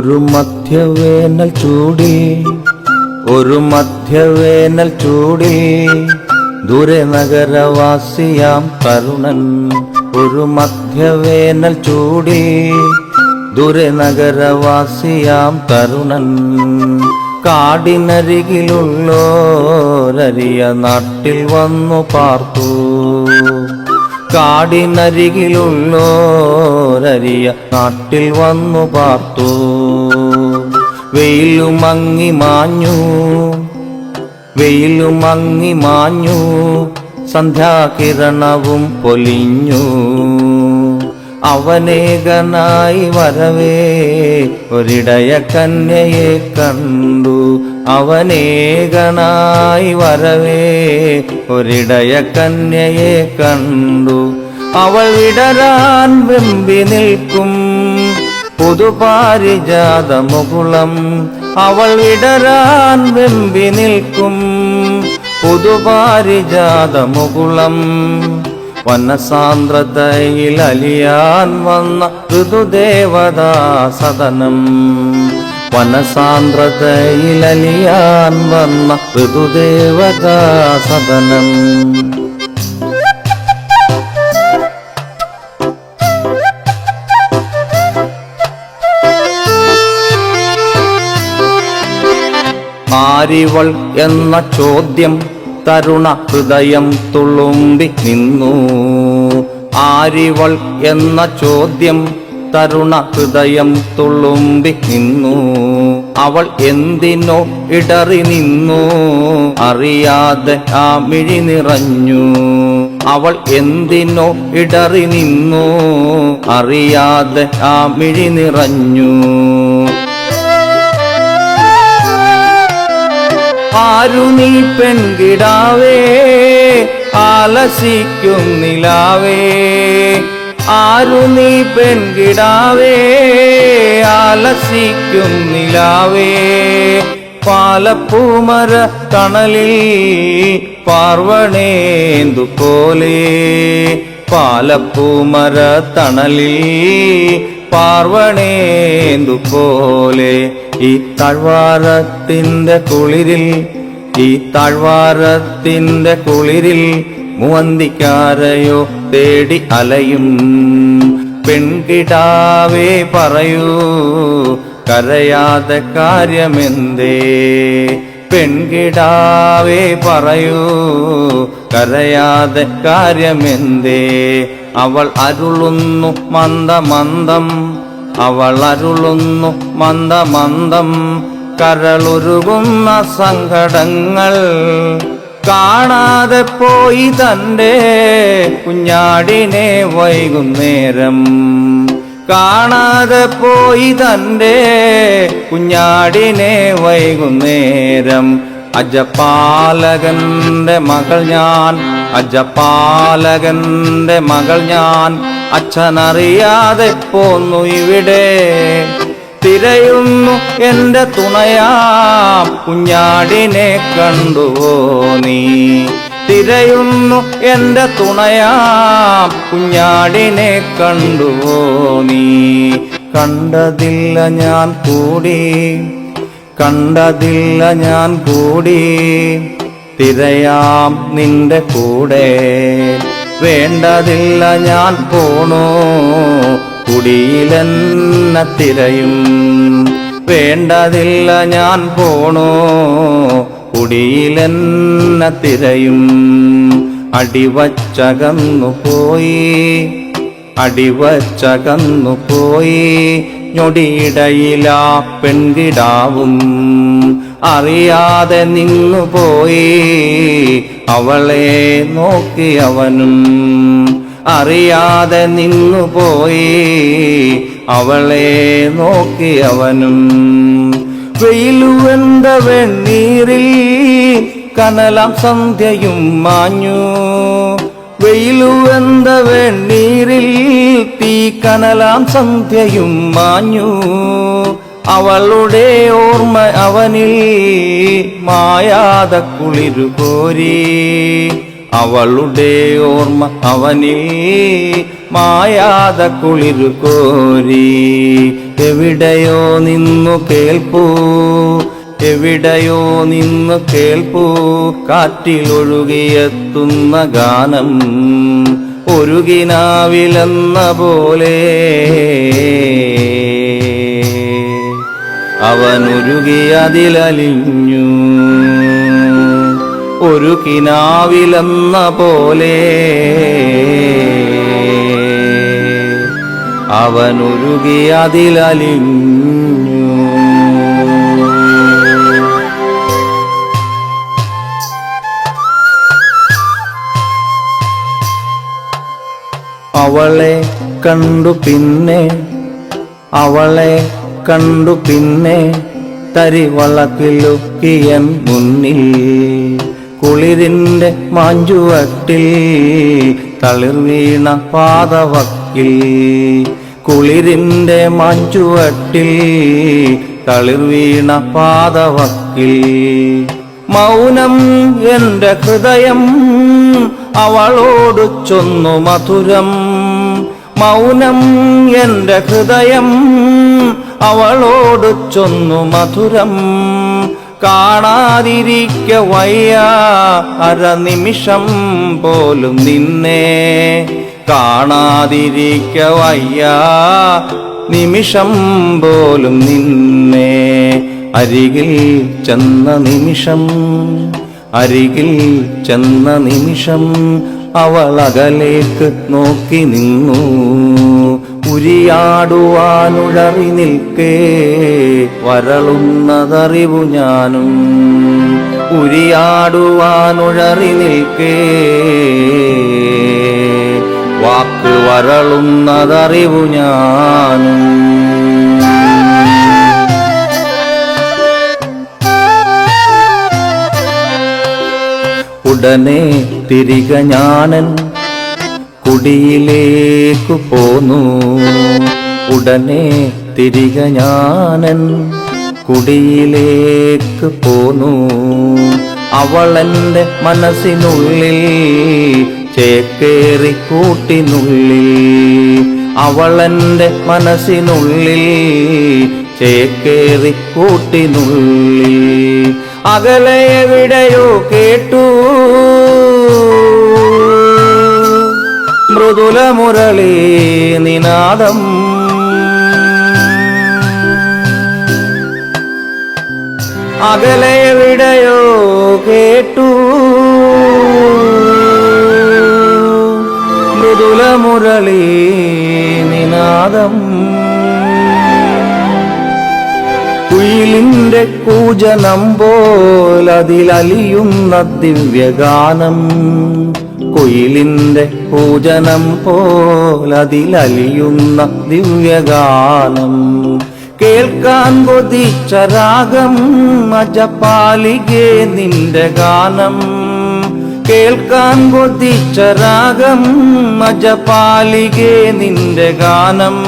ഒരു മധ്യവേനൽ ചൂടി ഒരു മധ്യവേനൽ ചൂടി. ദൂരെ നഗരവാസിയാം കരുണൻ ഒരു മധ്യവേനൽ ചൂടി. ദൂരെ നഗരവാസിയാം കരുണൻ. കാടിനരികിലുള്ളോരരിയ നാട്ടിൽ വന്നു പാർത്തു. കാടിനരികിലുള്ളോരരിയ നാട്ടിൽ വന്നു പാർത്തു. വെയിലുമങ്ങി മാഞ്ഞു. വെയിലു മങ്ങി മാഞ്ഞു. സന്ധ്യാകിരണവും പൊലിഞ്ഞു. അവനേകനായി വരവേ ഒരിടയ കന്യയെ കണ്ടു. അവനേകനായി വരവേ ഒരിടയ കന്യയെ കണ്ടു. അവൾ വിടരാൻ വെമ്പി നിൽക്കും. പുതുപാരിജാത മുകുളം അവൾ വിടരാൻ വെമ്പി നിൽക്കും. പുതുപാരിജാത മുകുളം വനസാന്ദ്രതയിൽ അലിയാൻ വന്ന ഋതുദേവതാ സദനം. വനസാന്ദ്രതയിൽ അലിയാൻ വന്ന ഋതുദേവതാ സദനം ആരിവൾ എന്ന ചോദ്യം തരുണ ഹൃദയം തുളുമ്പി നിന്നു. ആരിവൾ എന്ന ചോദ്യം തരുണ ഹൃദയം തുളുമ്പി നിന്നു. അവൾ എന്തിനോ ഇടറി നിന്നു. അറിയാതെ ആ മിഴി നിറഞ്ഞു. അവൾ എന്തിനോ ഇടറി നിന്നു. അറിയാതെ ആ മിഴി നിറഞ്ഞു. ആരു നീ പെൺകിടാവേ? ആലസിക്കുന്നിലാവേ? ആരു നീ പെൺകിടാവേ? ആലസിക്കുന്നിലാവേ പാലപ്പൂമര തണലിൽ പാർവണേന്തു പോലെ. പാലപ്പൂമര തണലിൽ പാർവണേന്തു പോലെ. ഈ താഴ്വാരത്തിന്റെ കുളിരിൽ ഈ താഴ്വാരത്തിന്റെ കുളിരിൽ മുവന്തിക്കാരയോ തേടി അലയും. പെൺകിടാവേ പറയൂ കരയാതെ കാര്യമെന്തേ? പെൺകിടാവേ പറയൂ കരയാതെ കാര്യമെന്തേ? അവൾ അരുളുന്നു മന്ദമന്ദം അവൾ അരുളുന്നു മന്ദമന്ദം. കരളുരുകുന്ന സങ്കടങ്ങൾ കാണാതെ പോയി തന്റെ കുഞ്ഞാടിനെ വൈകുന്നേരം കാണാതെ പോയി തന്റെ കുഞ്ഞാടിനെ വൈകുന്നേരം അജപാലകന്റെ മകൾ ഞാൻ അജപാലകന്റെ മകൾ ഞാൻ. അച്ഛനറിയാതെ പോന്നു ഇവിടെ. തിരയുന്നു എന്റെ തുണയാം കുഞ്ഞാടിനെ കണ്ടുവോ നീ. തിരയുന്നു എന്റെ തുണയാം കുഞ്ഞാടിനെ കണ്ടുവോ നീ. കണ്ടതില്ല ഞാൻ കൂടി കണ്ടതില്ല ഞാൻ കൂടി. തിരയാം നിന്റെ കൂടെ വേണ്ടതില്ല ഞാൻ പോണു. കുടിയിലെന്ന തിരയും വേണ്ടതില്ല ഞാൻ പോണോ? കുടിയിലെന്ന തിരയും അടിവച്ചകന്നു പോയി അടിവച്ചകന്നു പോയി. ഞൊടിയിടയിലാ പെൺകിടാവും അറിയാതെ നിന്നു പോയി അവളെ നോക്കി അവനും അറിയാതെ നിന്നു പോയി. അവളെ നോക്കി അവനും വെയിലുവെന്ത വെണ്ണീരിൽ കനലാം സന്ധ്യയും മാഞ്ഞു. വെയിലുവെന്ത വെണ്ണീരിൽ തീ കനലാം സന്ധ്യയും മാഞ്ഞു. അവളുടെ ഓർമ്മ അവനിൽ മായാത കുളിരു കോരി അവളുടെ ഓർമ്മ അവനിൽ മായാത കുളിരു കോരി. എവിടെയോ നിന്നു കേൾപ്പൂ എവിടെയോ നിന്നു കേൾപ്പൂ കാറ്റിലൊഴുകിയെത്തുന്ന ഗാനം ഒരുകിനാവിലെന്ന പോലെ. അവനൊരുകിയതിലലിഞ്ഞു ഒരു കിനാവിലെന്ന പോലെ. അവനൊരുകിയതിലലിഞ്ഞു അവളെ കണ്ടു പിന്നെ അവളെ കണ്ടു പിന്നെ തരിവളക്കിലൊക്കിയൻ മുന്നിൽ. കുളിരിന്റെ മാഞ്ചുവട്ടിൽ തളിർവീണ പാതവക്കിൽ കുളിരിന്റെ മാഞ്ചുവട്ടിൽ തളിർവീണ പാതവക്കിൽ മൗനം എന്റെ ഹൃദയം അവളോട് ചൊന്നു മധുരം. മൗനം എന്റെ ഹൃദയം അവളോട് ചൊന്നു മധുരം. കാണാതിരിക്ക വയ്യ. അരനിമിഷം പോലും നിന്നെ. കാണാതിരിക്ക വയ്യ. നിമിഷം പോലും നിന്നെ. അരികിൽ ചെന്ന നിമിഷം അരികിൽ ചെന്ന നിമിഷം അവൾ അകലേക്ക് നോക്കി നിന്നു. ഉരിയാടുവാനുഴറി നിൽക്കേ വരളുന്നതറിവു ഞാനും. ഉരിയാടുവാനുഴറി നിൽക്കേ വാക്ക് വരളുന്നതറിവു ഞാനും. ഉടനെ തിരികെ ഞാനൻ കുടിയിലേക്കു പോന്നു. ഉടനെ തിരിക ഞാനൻ കുടിയിലേക്ക് പോന്നു. അവളെന്റെ മനസ്സിനുള്ളിൽ ചേക്കേറി കൂട്ടിനുള്ളിൽ അവളെന്റെ മനസ്സിനുള്ളിൽ ചേക്കേറി കൂട്ടിനുള്ളിൽ അകലെ എവിടെയോ കേട്ടു. മൃദുല മുരളി നിനാദം. അകലെ വിടയോ കേട്ടു. മൃദുല മുരളി നിനാദം. കുയിലിന്റെ കൂജനം പോലതിലലിയുന്ന ദിവ്യഗാനം. കുയിലിന്റെ പൂജനം പോലതിലലിയുന്ന ദിവ്യഗാനം. കേൾക്കാൻ കൊതിച്ച രാഗം മജപാലികേ നിന്റെ ഗാനം. കേൾക്കാൻ കൊതിച്ച രാഗം മജപാലികേ നിന്റെ ഗാനം.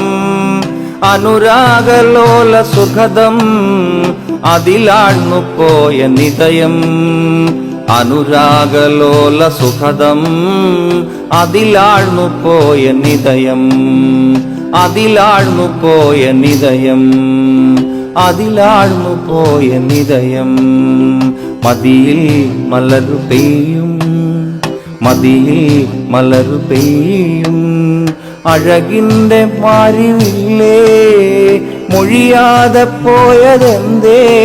അനുരാഗലോല സുഖദം അതിലാഴ്ന്നു പോയ നിതയം. അനുരാഗലോല സുഖദം അതിലാഴ്ന്നു പോയ നിതയം. അതിലാഴ്ന്നു പോയ നിതയം. അതിലാഴ്ന്നു പോയ നിതയം. മതിയിൽ മലരു പെയ്യും. മതിയിൽ മലരു പെയ്യും. അഴകിന്റെ മാരിവില്ലേ? മൊഴിയാതെ പോയതെന്തേ?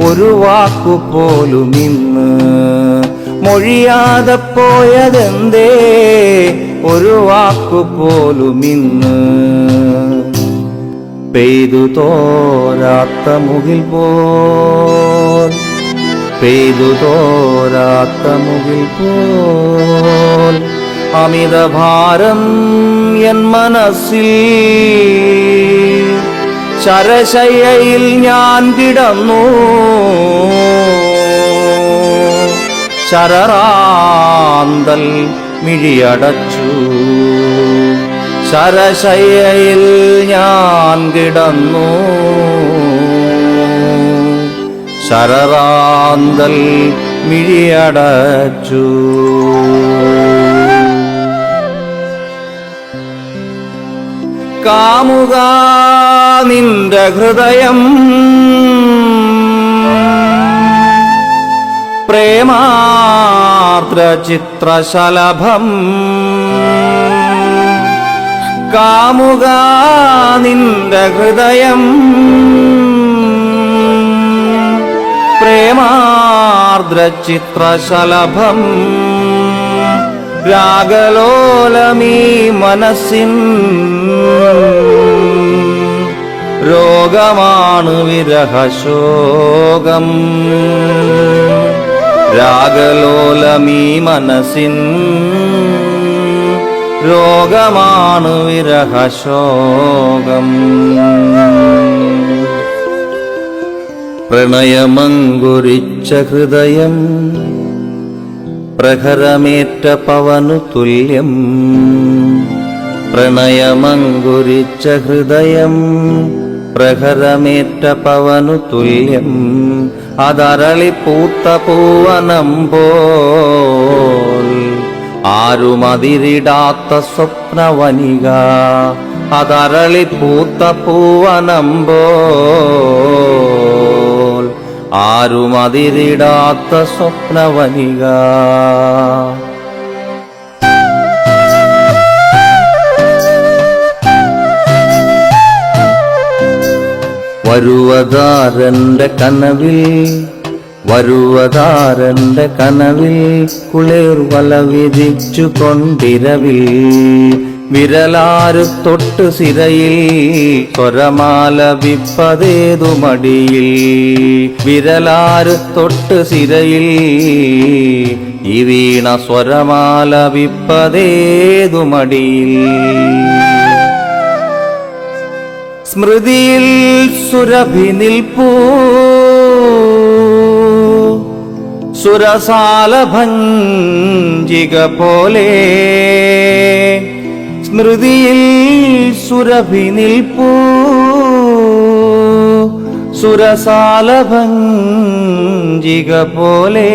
ഒരു വാക്കു പോലും ഇന്ന് മൊഴിയാതെ പോയതെന്തേ? ഒരു വാക്കു പോലും ഇന്ന് പെയ്തു തോരാത്ത മുകിൽ പോൽ പെയ്തു തോരാത്ത മുകിൽ പോൽ അമിതഭാരം എൻ മനസ്സിൽ ശരശയ്യയിൽ ഞാൻ കിടന്നു. ശരറാന്തൽ മിഴിയടച്ചു. ശരശയയിൽ ഞാൻ കിടന്നു. ശരറാന്തൽ മിഴിയടച്ചു. കാമുക നിന്റെ ഹൃദയം. പ്രേമാർദ്ര ചിത്രശലഭം. കാമുക നിന്റെ ഹൃദയം. പ്രേമാർദ്ര ചിത്രശലഭം. രാഗലോലമീ മനസ്സിൻ രോഗമാണ് വിരഹശോകം. രാഗലോലമീ മനസ്സിൻ രോഗമാണ് വിരഹശോകം. പ്രണയമങ്കുരിച്ച ഹൃദയം പ്രഹരമേറ്റ പവനു തുല്യം. പ്രണയമങ്കുരിച്ച ഹൃദയം പ്രഹരമേറ്റ പവനു തുല്യം. അതരളി പൂത്ത പൂവനം പോൽ ആരുമതിരിടാത്ത സ്വപ്നവനിക. അതരളി പൂത്ത പൂവനം പോൽ ആരുമതിരിടാത്ത സ്വപ്നവനിക. വരുവതാരന്റെ കനവിൽ വരുവതാരന്റെ കനവിൽ കുളിർ വല വിധിച്ചു കൊണ്ടിരവിൽ വിരലാരു തൊട്ട് സിരയിൽ സ്വരമാല വിപ്പതേതു മടിയിൽ വിരലാരു തൊട്ട് സിരയിൽ ഈ വീണ സ്വരമാല വിപ്പതേതു മടിയിൽ സ്മൃതിയിൽ സുരഭി നിൽപ്പൂ. സുരസാല ഭഞ്ജിക പോലെ സ്മൃതിയിൽ സുരഭി നിൽപ്പൂ സുരസാല ഭഞ്ജിക പോലെ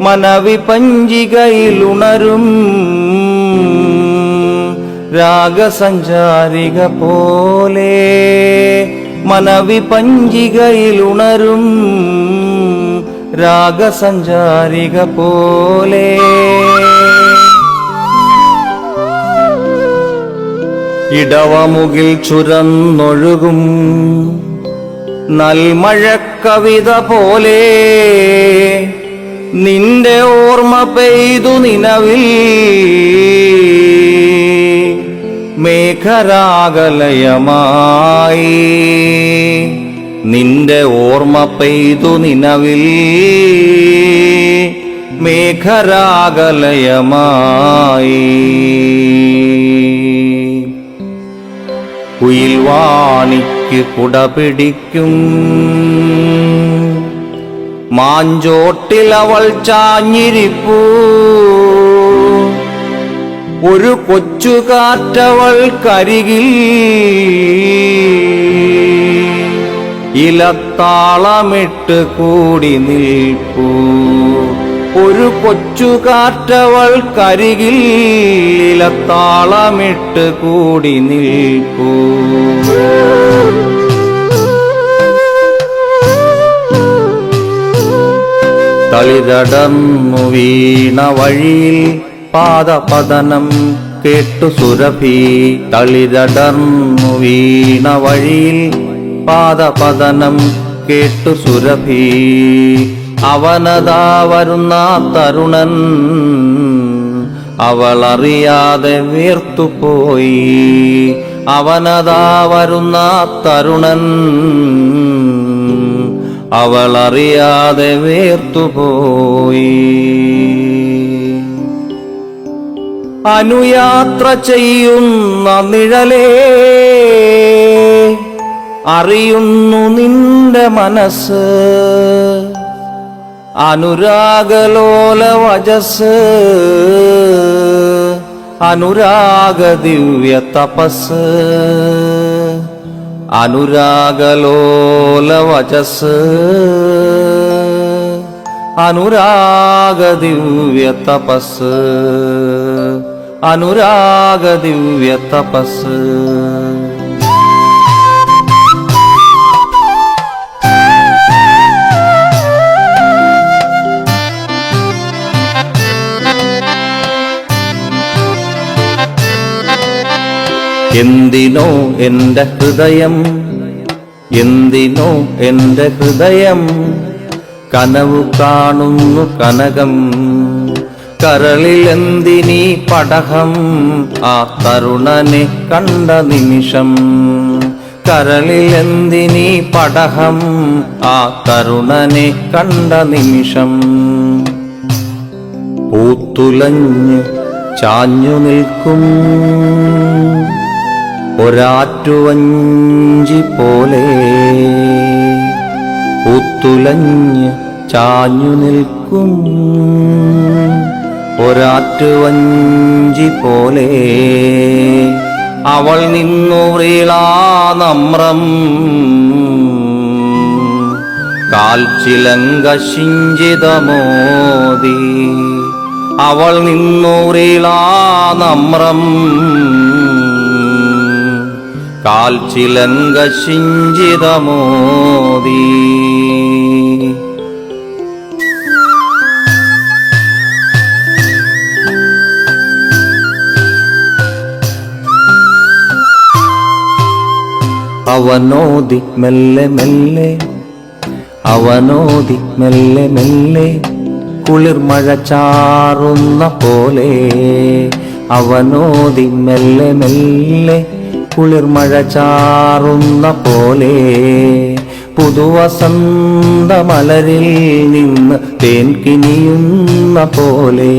മനവി പഞ്ചികയിലുണരും രാഗസഞ്ചാരിക പോലെ മനവി പഞ്ചികയിലുണരും രാഗസഞ്ചാരിക പോലെ ഇടവമുകിൽ ചുരന്നൊഴുകും നൽമഴ കവിത പോലെ നിന്റെ ഓർമ്മ പെയ്തു നിലവിൽ. മേഘരാഗലയമായി നിന്റെ ഓർമ്മ പെയ്തു നിലവിൽ. മേഘരാഗലയമായി കുയിൽവാണിക്ക് കുട പിടിക്കും മാഞ്ചോട്ടിൽ അവൾ ചാഞ്ഞിരിപ്പൂ. ഒരു കൊച്ചു കാറ്റവൾ കരികിൽ. ഇലത്താളമിട്ട് കൂടി നിൽപ്പൂ. ഒരു കൊച്ചു കാറ്റവൾ കരികിൽ ഇലത്താളമിട്ട് കൂടി നിൽക്കൂ. തളിതടന്നു വീണ വഴിയിൽ പാദപതനം കേട്ടു സുരഭി. തളിതടന്നു വീണ വഴിയിൽ പാദപതനം കേട്ടു സുരഭി. അവനതാ വരുന്ന തരുണൻ അവളറിയാതെ വീർത്തുപോയി. അവനതാ വരുന്ന തരുണൻ അവളറിയാതെ വീർത്തുപോയി. അനുയാത്ര ചെയ്യുന്ന നിഴലേ അറിയുന്നു നിന്റെ മനസ്സ്. അനുരാഗലോല വജസ് അനുരാഗ ദിവ്യ തപസ്. അനുരാഗലോല വജസ് അനുരാഗ ദിവ്യ തപസ്. അനുരാഗ ദിവ്യ തപസ്. എന്തിനോ എന്റെ ഹൃദയം എന്തിനോ എന്റെ ഹൃദയം കനവു കാണുന്നു കനകം. കരളിൽ എന്തിനീ പടഹം ആ തരുണനെ കണ്ട നിമിഷം. കരളിൽ എന്തിനീ പടഹം ആ തരുണനെ കണ്ട നിമിഷം. പൂത്തുലഞ്ഞ് ചാഞ്ഞു നിൽക്കും. ഒരാറ്റുവഞ്ചി പോലെ ഉത്തുലഞ്ഞ് ചാഞ്ഞു നിൽക്കും. ഒരാറ്റുവഞ്ചി പോലെ അവൾ നിന്നു വ്രീളാ നമ്രം. ശിഞ്ചിതമോദി അവൾ നിന്നൂറിലാനമ്രം കാൽച്ചിലങ്ക ശിഞ്ചിതമോദി അവനോദി മെല്ലെ മെല്ലെ അവനോദി മെല്ലെ മെല്ലെ കുളിർമഴ ചാറുന്ന പോലെ അവനോദി മെല്ലെ മെല്ലെ കുളിർമഴ ചാറുന്ന പോലെ പുതുവസന്ത മലരിൽ നിന്ന് തേൻ കിനിയുന്ന പോലെ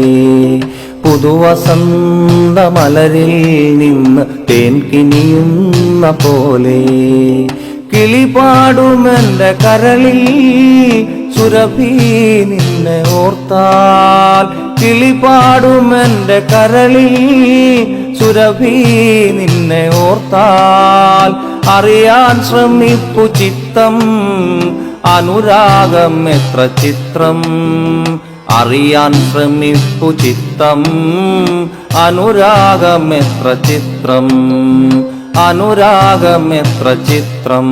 പുതുവസന്ത മലരിൽ നിന്ന് തേൻ കിനിയുന്ന പോലെ കിളിപാടുമെന്റെ കരളിൽ സുരഭി നിന്നെ ഓർത്താൽ കിളിപാടുമെന്റെ കരളിൽ സുരഭി നിന്നെ ഓർത്താൽ അറിയാൻ ശ്രമിപ്പു ചിത്തം. അനുരാഗം എത്ര ചിത്രം? അറിയാൻ ശ്രമിപ്പു ചിത്തം. അനുരാഗം എത്ര ചിത്രം? അനുരാഗം എത്ര ചിത്രം?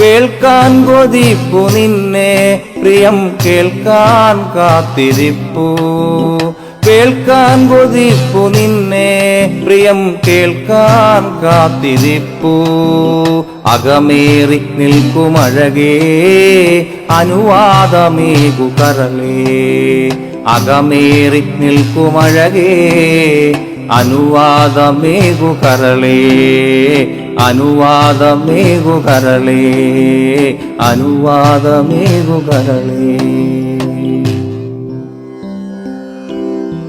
കേൾക്കാൻ കൊതിപ്പു നിന്നെ പ്രിയം കേൾക്കാൻ കാത്തിരിപ്പു. കേൾക്കാൻ കൊതിപ്പു നിന്നെ. പ്രിയം കേൾക്കാൻ കാത്തിരിപ്പു. അകമേറി നിൽക്കുമഴകേ. അനുവാദമേകു കരളേ. അകമേറി നിൽക്കുമഴകേ. അനുവാദമേകു കരളേ. അനുവാദമേകു കരളേ. അനുവാദമേകു കരളേ.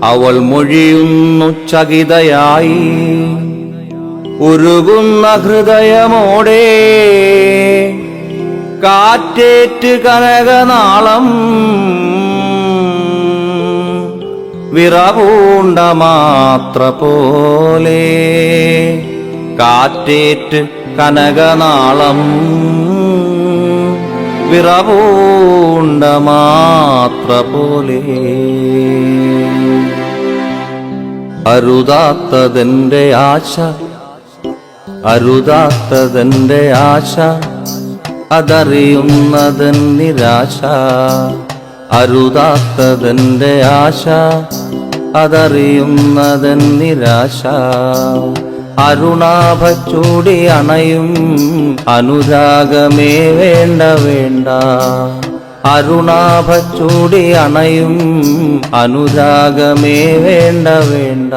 അവൾ മൊഴിയുന്നു ചകിതയായി ഉരുകുന്ന ഹൃദയമോടെ. കാറ്റേറ്റ് കനകനാളം വിറവൂണ്ട മാത്ര പോലെ. കാറ്റേറ്റ് കനകനാളം വിറവൂണ്ട മാത്ര പോലെ അരുതാത്തതെന്റെ ആശ അരുതാത്തതെന്റെ ആശ അതറിയുന്നതൻ നിരാശ. അരുതാത്തതെന്റെ ആശ അതറിയുന്നതൻ നിരാശ. അരുണാഭച്ചൂടി അണയും അനുരാഗമേ വേണ്ട വേണ്ട. അരുണാഭച്ചൂടി അണയും അനുരാഗമേ വേണ്ട വേണ്ട.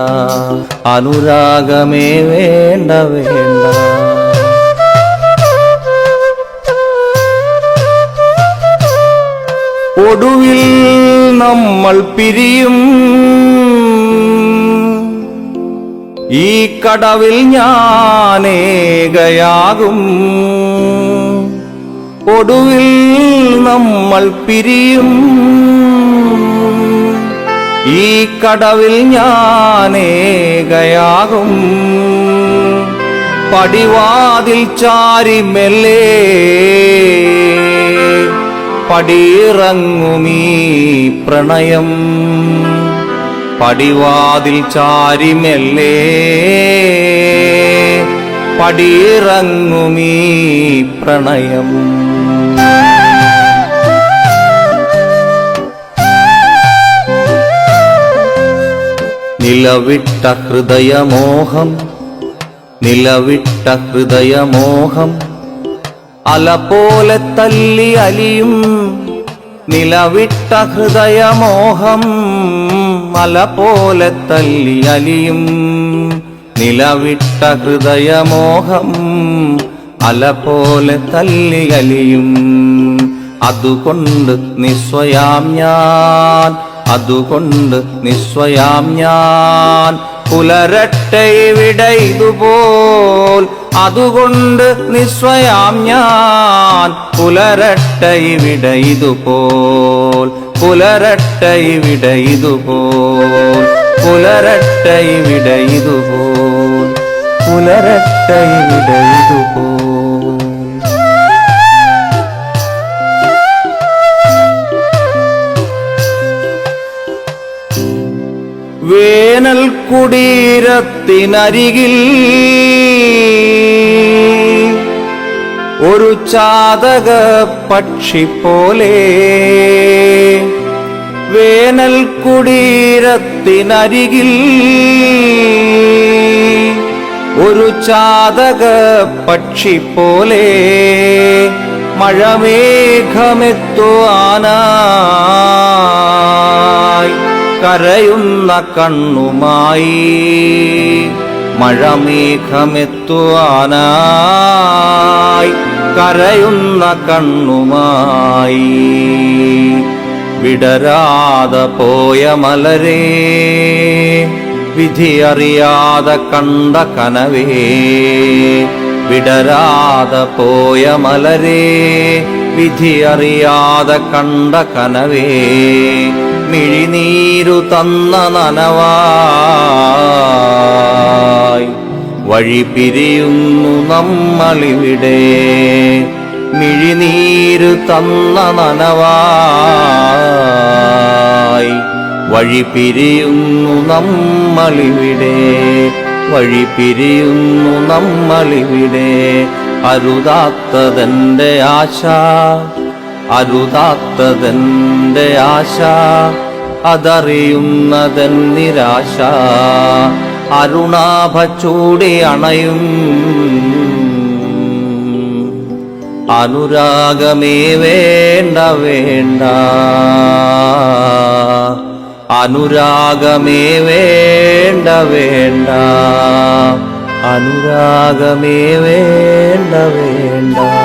അനുരാഗമേ വേണ്ട വേണ്ട. ഒടുവിൽ നമ്മൾ പിരിയും ഈ കടവിൽ ഞാനേകയാകും ഒടുവിൽ നമ്മൾ പിരിയും. ഈ കടവിൽ ഞാനേകയാകും പടിവാതിൽ ചാരി മെല്ലേ പടിയിറങ്ങുമീ പ്രണയം. പടിവാതിൽ ചാരിമെല്ലേ? പടിയിറങ്ങുമീ പ്രണയം. നിലവിട്ട ഹൃദയമോഹം നിലവിട്ട ഹൃദയമോഹം അല പോലെ തല്ലി അലിയും നിലവിട്ട ഹൃദയമോഹം. അല പോലെ തല്ലി അലിയും. നിലവിട്ട ഹൃദയമോഹം അല പോലെ തല്ലി അലിയും. അതുകൊണ്ട് നിസ്വയാം ഞാൻ അതുകൊണ്ട് നിസ്വയാം ഞാൻ. പുലരട്ടെ ഇവിടെ ഇതുപോൽ അതുകൊണ്ട് നിസ്വയാം ഞാൻ പുലരട്ടെ ഇവിടെ ഇതുപോൽ പുലരട്ടെ ഇവിടെ ഇതുപോൽ പുലരട്ടെ ഇവിടെ ഇതുപോൽ പുലരട്ടെ ഇവിടെ ഇതുപോൽ. വേനൽ കുടീരത്തിനരികിൽ ഒരു ചാതക പക്ഷി പോലെ വേനൽ കുടീരത്തിനരികിൽ ഒരു ചാതക പക്ഷി പോലെ മഴമേഘമെത്തുവാനായി കരയുന്ന കണ്ണുമായി മഴമേഘമെത്തുവാനായി കരയുന്ന കണ്ണുമായി വിടരാതെ പോയ മലരേ വിധിയറിയാതെ കണ്ട കനവേ വിടരാതെ പോയ മലരേ വിധിയറിയാതെ കണ്ട കനവേ. മിഴിനീരു തന്ന നനവായി വഴി പിരിയുന്നു നമ്മളിവിടെ. മിഴിനീരു തന്ന നനവായി വഴി പിരിയുന്നു നമ്മളിവിടെ. വഴി പിരിയുന്നു നമ്മളിവിടെ. അരുതാത്തതെന്റെ ആശ അരുതാത്തതെന്റെ ആശ അതറിയുന്നതൻ നിരാശ. അരുണാഭ ചൂടി അണയും. അനുരാഗമേ വേണ്ട വേണ്ട. അനുരാഗമേ വേണ്ട വേണ്ട. അനുരാഗമേ വേണ്ട വേണ്ട.